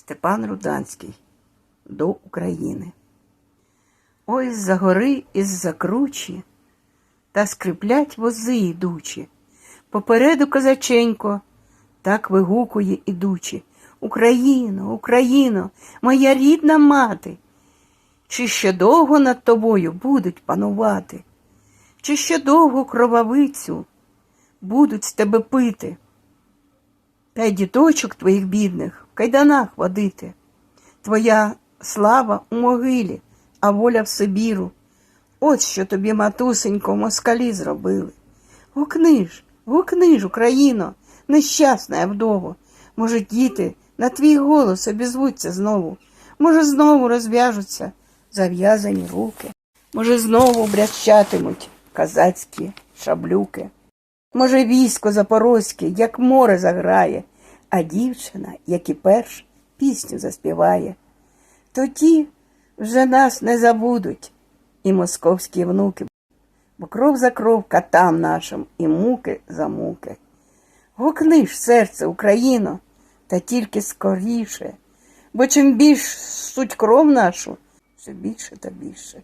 Степан Руданський до України. Ой з-за гори із-за кручі, та скриплять вози ідучі. Попереду козаченько, так вигукує ідучи. Україно, Україно, моя рідна мати. Чи ще довго над тобою будуть панувати? Чи ще довго кровавицю будуть з тебе пити? Та й діточок твоїх бідних в кайданах водити. Твоя слава у могилі, а воля в Сибіру. От що тобі, матусенько, москалі зробили. Гукни ж, гукни ж, Україно, нещасна вдово. Може, діти на твій голос обізвуться знову. Може, знову розв'яжуться зав'язані руки. Може, знову брящатимуть казацькі шаблюки. Може, військо запорозьке, як море заграє, а дівчина, як і перш, пісню заспіває. Тоді вже нас не забудуть і московські внуки, бо кров за кров катам нашим і муки за муки. Гукни ж, серце, Україно, та тільки скоріше, бо чим більш суть кров нашу, все більше та більше.